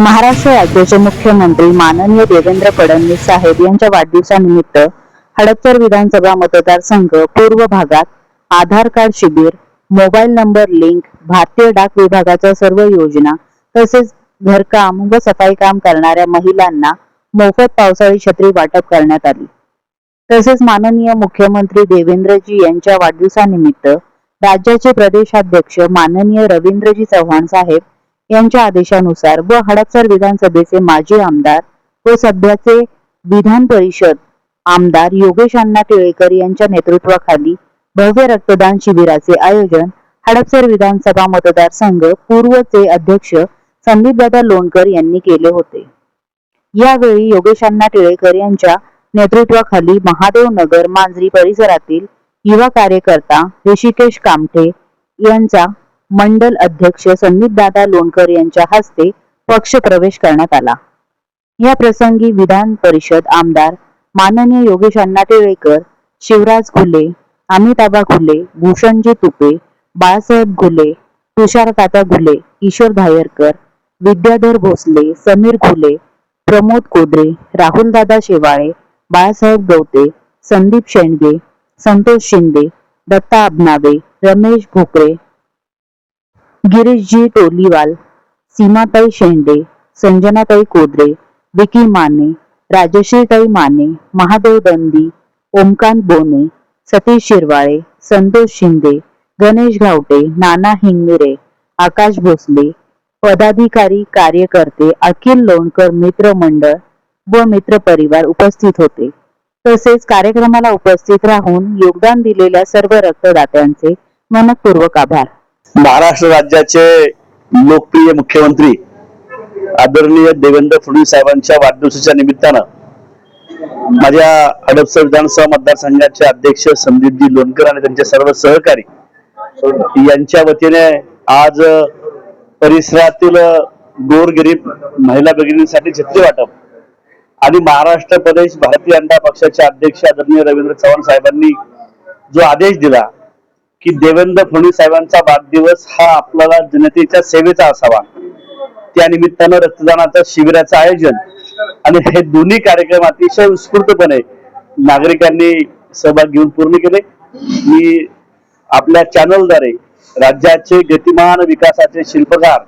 महाराष्ट्र राज्याचे मुख्यमंत्री माननीय देवेंद्र फडणवीस साहेब यांच्या वाढदिवसानिमित्त हडपसर विधानसभा मतदारसंघ पूर्व भागात आधार कार्ड शिबिर मोबाईल नंबर लिंक भारतीय डाक विभागाच्या सर्व योजना तसेच घरकाम व सफाई काम करणाऱ्या महिलांना मोफत पावसाळी छत्री वाटप करण्यात आली. तसेच माननीय मुख्यमंत्री देवेंद्रजी यांच्या वाढदिवसानिमित्त राज्याचे प्रदेशाध्यक्ष माननीय रवींद्रजी चव्हाण साहेब यांच्या आदेशानुसार व हडपसर विधानसभेचे माजी आमदार व सध्याचे विधान परिषद आमदार योगेश अण्णा टिळेकर यांच्या नेतृत्वाखाली भव्य रक्तदान शिबिराचे आयोजन हडपसर विधानसभा मतदारसंघ पूर्वचे अध्यक्ष संदीपदादा लोणकर यांनी केले होते. यावेळी योगेश अण्णा टिळेकर यांच्या नेतृत्वाखाली महादेव नगर मांजरी परिसरातील युवा कार्यकर्ता ऋषिकेश कामठे यांचा मंडल अध्यक्ष संदीपदादा लोणकर यांच्या हस्ते पक्ष प्रवेश करण्यात आला. या प्रसंगी विधान परिषद आमदार माननीय योगेश अण्णा टिळेकर शिवराज घुले अमिताभा घुले भूषणजी तुपे बाळासाहेब घुले तुषार तात्या घुले किशोर धायरकर विद्याधर भोसले समीर घुले प्रमोद कोदरे राहुलदादा शेवाळे बाळासाहेब गवते संदीप शेंडगे संतोष शिंदे दत्ता अबनावे रमेश भोकरे गिरीशजी टोलीवाल सीमाताई शेंडे संजनाताई कोदरे विकी माने राजश्रीताई माने महादेव दंदी ओमकांत बोने सतीश शिरवाळे संतोष शिंदे गणेश घावटे नाना हिंगमिरे आकाश भोसले पदाधिकारी कार्यकर्ते अखिल लोणकर मित्र मंडळ व मित्र परिवार उपस्थित होते. तसेच कार्यक्रमाला उपस्थित राहून योगदान दिलेल्या सर्व रक्तदात्यांचे मनपूर्वक आभार. महाराष्ट्र राज्याचे लोकप्रिय मुख्यमंत्री आदरणीय देवेंद्र फडणवीस साहेबांच्या वाढदिवसाच्या निमित्तानं माझ्या हडपसर विधानसभा मतदारसंघाचे अध्यक्ष संदीपजी लोणकर आणि त्यांचे सर्व सहकारी यांच्या वतीने आज परिसरातील गोरगरीब महिला भगिनींसाठी छत्री वाटप आणि महाराष्ट्र प्रदेश भारतीय अंडा पक्षाचे अध्यक्ष आदरणीय रवींद्र चव्हाण साहेबांनी जो आदेश दिला की देवेंद्र फडणवीस साहेबांचा वाढदिवस हा आपल्याला जनतेच्या सेवेचा असावा. त्या निमित्तानं रक्तदानाचं शिबिराचं आयोजन आणि हे दोन्ही कार्यक्रम अतिशय उत्स्फूर्तपणे नागरिकांनी सहभाग घेऊन पूर्ण केले. मी आपल्या चॅनलद्वारे राज्याचे गतिमान विकासाचे शिल्पकार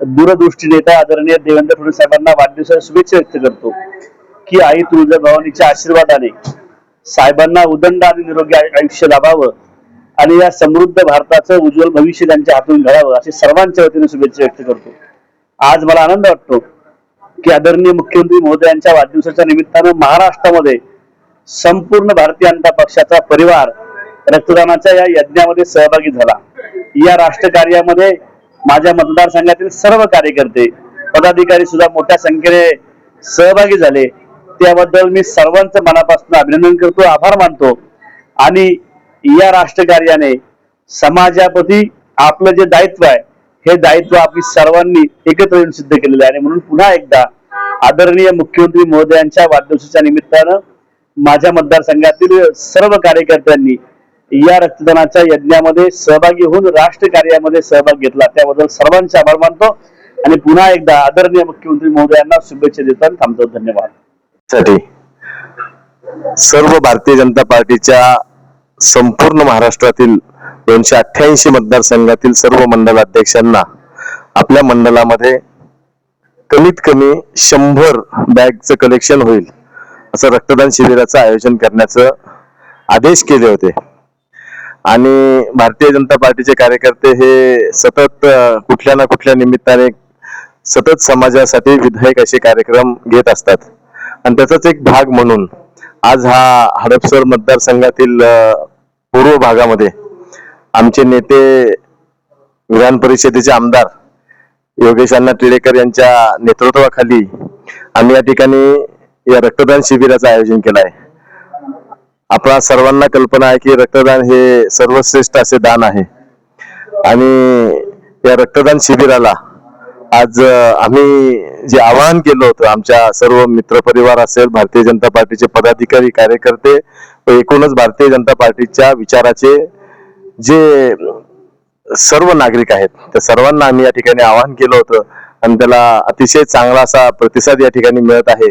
दूरदृष्टी नेता आदरणीय देवेंद्र फडणवीस साहेबांना वाढदिवसाच्या शुभेच्छा व्यक्त करतो की आई तुळजाभवानीच्या आशीर्वादाने साहेबांना उदंड आणि निरोगी आयुष्य लाभावं आणि या समृद्ध भारताचं उज्ज्वल भविष्य त्यांच्या हातून घडावं अशी सर्वांच्या वतीने शुभेच्छा व्यक्त करतो. आज मला आनंद वाटतो की आदरणीय मुख्यमंत्री महोदयांच्या वाढदिवसाच्या निमित्तानं महाराष्ट्रामध्ये संपूर्ण भारतीय जनता पक्षाचा परिवार रक्तदानाच्या या यज्ञामध्ये सहभागी झाला. या राष्ट्रकार्यामध्ये माझ्या मतदारसंघातील सर्व कार्यकर्ते पदाधिकारी सुद्धा मोठ्या संख्येने सहभागी झाले. त्याबद्दल मी सर्वांचं मनापासून अभिनंदन करतो आभार मानतो. आणि या राष्ट्रकार्याने समाजाप्रती आपलं जे दायित्व आहे हे दायित्व आपली सर्वांनी एकत्र येऊन सिद्ध केलेलं आहे. आणि म्हणून पुन्हा एकदा आदरणीय मुख्यमंत्री महोदयांच्या वाढदिवसाच्या निमित्तानं माझ्या मतदारसंघातील सर्व कार्यकर्त्यांनी या रक्तदानाच्या यज्ञामध्ये सहभागी होऊन राष्ट्रकार्यामध्ये सहभाग घेतला. त्याबद्दल सर्वांचे आभार मानतो. आणि पुन्हा एकदा आदरणीय मुख्यमंत्री महोदयांना शुभेच्छा देताना थांबतो. धन्यवाद. साठी सर्व भारतीय जनता पार्टीच्या संपूर्ण महाराष्ट्रातील दोनशे अठ्ठ्याऐंशी मतदारसंघातील सर्व मंडल अध्यक्षांना आपल्या मंडळामध्ये कमीत कमी शंभर बॅगचं कलेक्शन होईल. असं रक्तदान शिबिराचं आयोजन करण्याचं आदेश केले होते. आणि भारतीय जनता पार्टीचे कार्यकर्ते हे सतत कुठल्या ना कुठल्या निमित्ताने सतत समाजासाठी विधायक असे कार्यक्रम घेत असतात. आणि त्याचाच एक भाग म्हणून आज हा हडपसर मतदारसंघातील पूर्व भागामध्ये आमचे नेते विधान परिषदेचे आमदार योगेश अण्णा टिळेकर यांच्या नेतृत्वाखाली आम्ही या ठिकाणी या रक्तदान शिबिराचं आयोजन केलं आहे आपल्या सर्वांना कल्पना आहे की रक्तदान हे सर्वश्रेष्ठ असे दान आहे. आणि या रक्तदान शिबिराला आज आम्ही जे आवाहन केलं होतं आमच्या सर्व मित्रपरिवार असेल भारतीय जनता पार्टीचे पदाधिकारी कार्यकर्ते व एकूणच भारतीय जनता पार्टीच्या विचाराचे जे सर्व नागरिक आहेत त्या सर्वांना आम्ही या ठिकाणी आवाहन केलं होतं आणि त्याला अतिशय चांगला असा प्रतिसाद या ठिकाणी मिळत आहे.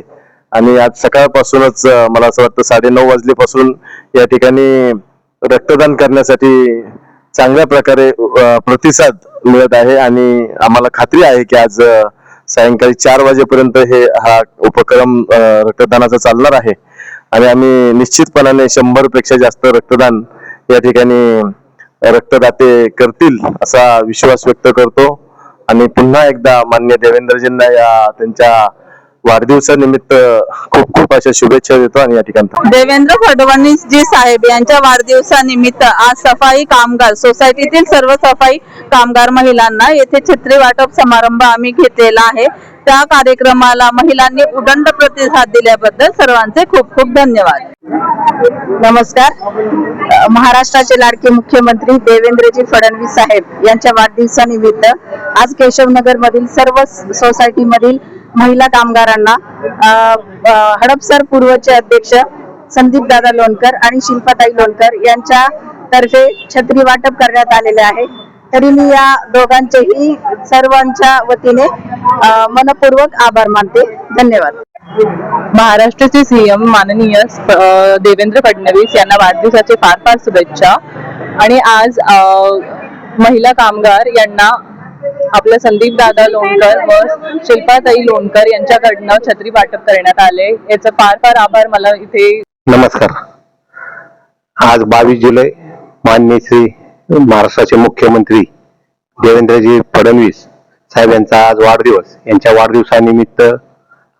आणि आज सकाळपासूनच मला असं वाटतं साडे नऊ वाजल्यापासून या ठिकाणी रक्तदान करण्यासाठी चांगल्या प्रकारे प्रतिसाद मिळत आहे आणि आम्हाला खात्री आहे की आज सायंकाळी चार वाजेपर्यंत हे हा उपक्रम रक्तदानाचा चालणार आहे. आणि आम्ही निश्चितपणाने शंभरपेक्षा जास्त रक्तदान या ठिकाणी रक्तदाते करतील असा विश्वास व्यक्त करतो. आणि पुन्हा एकदा मान्य देवेंद्रजींना या त्यांच्या वाढदिवसानिमित्त खूप खूप अशा शुभेच्छा देतो आणि या ठिकाणी देवेंद्र फडणवीस जी साहेब यांच्या वाढदिवसानिमित्त आज सफाई कामगार सोसायटीतील सर्व सफाई कामगार महिलांना येथे छत्री वाटप समारंभ आम्ही घेतलेला आहे. त्या कार्यक्रमाला महिलांनी उदंड प्रतिसाद दिल्याबद्दल सर्वांचे खूप खूप धन्यवाद. नमस्कार. महाराष्ट्राचे लाडके मुख्यमंत्री देवेंद्रजी फडणवीस साहेब यांच्या वाढदिवसानिमित्त आज केशवनगर मधील सर्व सोसायटी मधील महिला कामगारांना हडपसर पूर्वचे अध्यक्ष संदीप दादा लोणकर आणि शिल्पाताई लोणकर यांच्या तर्फे छत्री वाटप करण्यात आलेले आहे. तरी मी या दोघांचेही सर्वांच्या वतीने मनपूर्वक आभार मानते. धन्यवाद. महाराष्ट्राचे सीएम माननीय देवेंद्र फडणवीस यांना वाढदिवसाचे फार फार शुभेच्छा. आणि आज महिला कामगार यांना आपल्या संदीप दादा लोणकर व शिल्पाताई लोणकर यांच्याकडनं छत्री वाटप करण्यात आले. याचं फार फार आभार मला इथे नमस्कार. आज बावीस जुलै माननीय श्री महाराष्ट्राचे मुख्यमंत्री देवेंद्रजी फडणवीस साहेब यांचा आज वाढदिवस. यांच्या वाढदिवसानिमित्त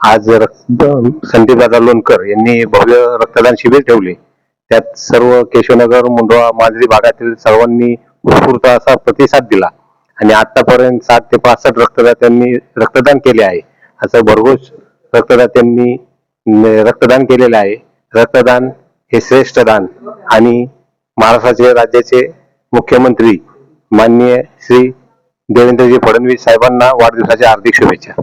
आज संदीपदादा लोणकर यांनी भव्य रक्तदान शिबिर ठेवले. त्यात सर्व केशवनगर मुंडवा मांजरी भागातील सर्वांनी उत्स्फूर्त असा प्रतिसाद दिला. आणि आतापर्यंत सात ते पासष्ट रक्तदात्यांनी रक्तदान केले आहे. असं भरघोस रक्तदात्यांनी रक्तदान केलेलं आहे. रक्तदान हे श्रेष्ठ दान आणि महाराष्ट्राचे राज्याचे मुख्यमंत्री माननीय श्री देवेंद्रजी फडणवीस साहेबांना वाढदिवसाच्या हार्दिक शुभेच्छा.